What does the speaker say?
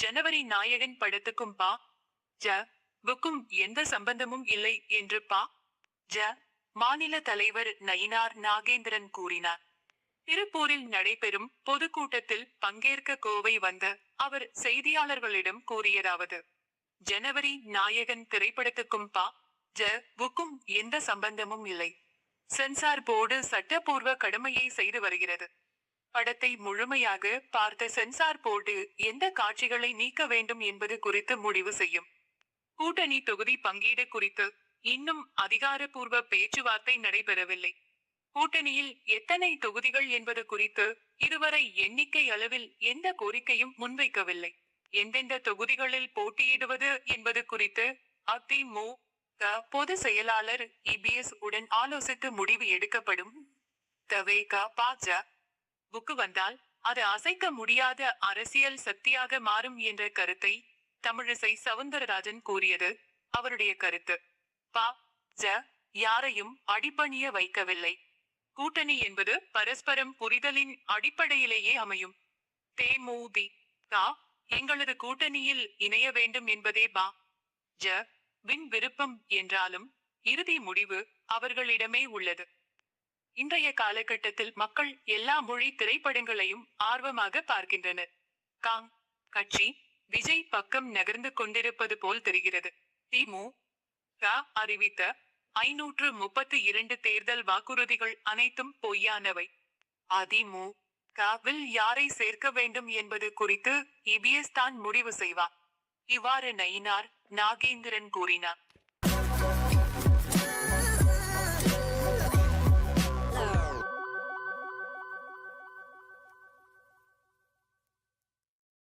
ஜனவரி நாயகன் படத்துக்கும் பா. ஜ. வுக்கும் எந்த சம்பந்தமும் இல்லை என்று பா. ஜ. மாநில தலைவர் நயினார் நாகேந்திரன் கூறினார். திருப்பூரில் நடைபெறும் பொதுக்கூட்டத்தில் பங்கேற்க கோவை வந்த அவர் செய்தியாளர்களிடம் கூறியதாவது. ஜனவரி நாயகன் திரைப்படத்துக்கும் பா. ஜ. வுக்கும் எந்த சம்பந்தமும் இல்லை. சென்சார் போர்டு சட்டப்பூர்வ கடமையை செய்து வருகிறது. படத்தை முழுமையாக பார்த்த சென்சார் போர்டு எந்த காட்சிகளை நீக்க வேண்டும் என்பது குறித்து முடிவு செய்யும். கூட்டணி தொகுதி பங்கீடு குறித்து இன்னும் அதிகாரப்பூர்வ பேச்சுவார்த்தை நடைபெறவில்லை. கூட்டணியில் எத்தனை தொகுதிகள் என்பது குறித்து இதுவரை எண்ணிக்கை அளவில் எந்த கோரிக்கையும் முன்வைக்கவில்லை. எந்தெந்த தொகுதிகளில் போட்டியிடுவது என்பது குறித்து அதிமுக பொது செயலாளர் இபிஎஸ் உடன் ஆலோசித்து முடிவு எடுக்கப்படும். தவேகா பாஜ புக்கு வந்தால் அது அசைக்க முடியாத அரசியல் சக்தியாக மாறும் என்ற கருத்தை தமிழிசை சவுந்தரராஜன் கூறியது அவருடைய கருத்து. பா. ஜ. யாரையும் அடிப்பணிய வைக்கவில்லை. கூட்டணி என்பது பரஸ்பரம் புரிதலின் அடிப்படையிலேயே அமையும். தேமுதி கா. எங்களது கூட்டணியில் இணைய வேண்டும் என்பதே பா. ஜ. வின் விருப்பம் என்றாலும் இறுதி முடிவு அவர்களிடமே உள்ளது. இன்றைய காலகட்டத்தில் மக்கள் எல்லா மொழி திரைப்படங்களையும் ஆர்வமாக பார்க்கின்றனர். காங் கட்சி விஜய் பக்கம் நகர்ந்து கொண்டிருப்பது போல் தெரிகிறது. திமு அறிவித்த ஐநூற்று முப்பத்து இரண்டு தேர்தல் வாக்குறுதிகள் அனைத்தும் பொய்யானவை. அதிமுகவில் யாரை சேர்க்க வேண்டும் என்பது குறித்து இபிஎஸ் தான் முடிவு செய்வார். இவ்வாறு நயினார் நாகேந்திரன் கூறினார்.